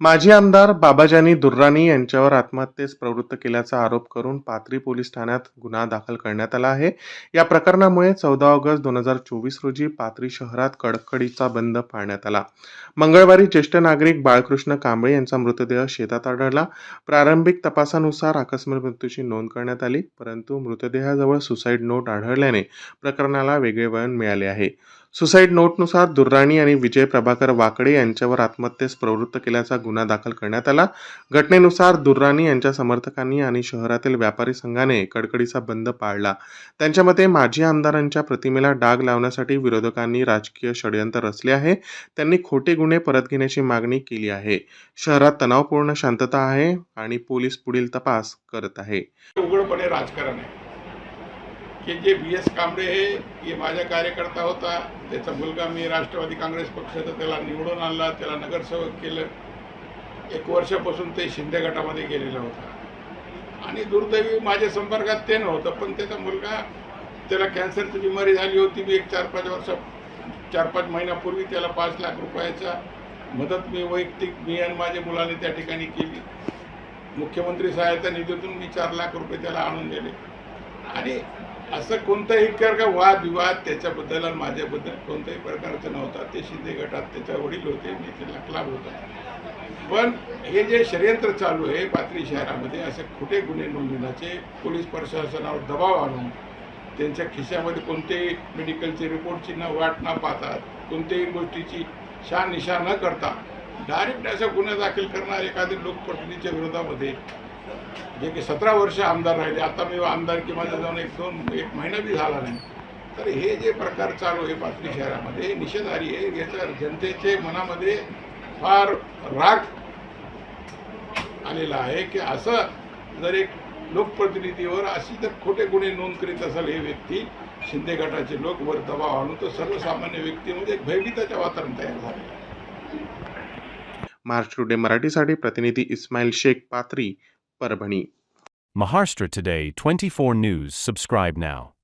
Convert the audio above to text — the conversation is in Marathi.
माजी आमदार बाबाजानी दुर्राणी यांच्यावर आत्महत्येस प्रवृत्त केल्याचा आरोप करून पाथरी पोलीस ठाण्यात गुन्हा दाखल करण्यात आला आहे. या प्रकरणामुळे चौदा ऑगस्ट दोन हजार चोवीस रोजी पाथरी शहरात कडकडीचा बंद पाळण्यात आला. मंगळवारी ज्येष्ठ नागरिक बाळकृष्ण कांबळे यांचा मृतदेह शेतात आढळला. प्रारंभिक तपासानुसार आकस्मिक मृत्यूची नोंद करण्यात आली परंतु मृतदेहाजवळ सुसाईड नोट आढळल्याने प्रकरणाला वेगळे वळण मिळाले आहे. सुसाईड नोटनुसार दुर्राणी आणि विजय प्रभाकर वाकडे यांच्यावर आत्महत्येस प्रवृत्त केल्याचा गुन्हा दाखल करण्यात आला. घटनेनुसार दुर्राणी यांच्या समर्थकांनी आणि शहरातील व्यापारी संघाने कडकडीचा बंद पाळला. त्यांच्या मते माजी आमदारांच्या प्रतिमेला डाग लावण्यासाठी विरोधकांनी राजकीय षडयंत्र रचले आहे. त्यांनी खोटे गुन्हे परत घेण्याची मागणी केली आहे. शहरात तणावपूर्ण शांतता आहे आणि पोलीस पुढील तपास करत आहे. उघडपणे राजकारण आहे. की जे बी एस कांबळे हे हे माझा कार्यकर्ता होता त्याचा मुलगा मी राष्ट्रवादी काँग्रेस पक्षाचा त्याला निवडून आणला त्याला नगरसेवक केलं. एक वर्षापासून ते शिंदे गटामध्ये गेलेला होता. आणि दुर्दैवी माझ्या संपर्कात ते नव्हतं पण त्याचा मुलगा त्याला कॅन्सरची बिमारी झाली होती मी एक चार पाच वर्ष चार पाच महिन्यापूर्वी त्याला पाच लाख रुपयाचा मदत मी वैयक्तिक मी आणि माझ्या मुलाने त्या ठिकाणी केली. मुख्यमंत्री सहायता निधीतून मी चार लाख रुपये त्याला आणून दिले. आणि असं कोणताही कर का वादविवाद त्याच्याबद्दल आणि माझ्याबद्दल कोणत्याही प्रकारचं नव्हता. ते शिंदे गटात त्याच्या वडील होते मी त्याला क्लाब होता. पण हे जे षडयंत्र चालू आहे पाथरी शहरामध्ये असे खोटे गुन्हे नोंदवण्याचे पोलीस प्रशासनावर दबाव आणून त्यांच्या खिशामध्ये कोणतेही मेडिकलचे रिपोर्टची न वाट न पाहतात कोणत्याही गोष्टीची शान निशा न करता डायरेक्ट असा गुन्हा दाखल करणार एखाद्या लोकप्रतिनिधीच्या विरोधामध्ये जे की सतरा वर्ष आमदार राहिले आता मी आमदार किंवा जाऊन एक दोन एक महिना बी झाला नाही. तर हे जे प्रकार चालू आहे पाथरी शहरामध्ये निषेधारी आहे. याचा जनतेचे मनामध्ये फार राग आलेला आहे की असं जर एक लोकप्रतिनिधीवर अशी जर खोटे गुन्हे नोंद करीत असेल हे व्यक्ती शिंदे गटाचे लोक वर दबाव आणून तर सर्वसामान्य व्यक्तीमध्ये एक भयभीताचे वातावरण तयार झाले आहे. मार्च टुडे मराठीसाठी प्रतिनिधी Ismail Shaikh Pathri Parabhani. Maharashtra Today 24 News. Subscribe now.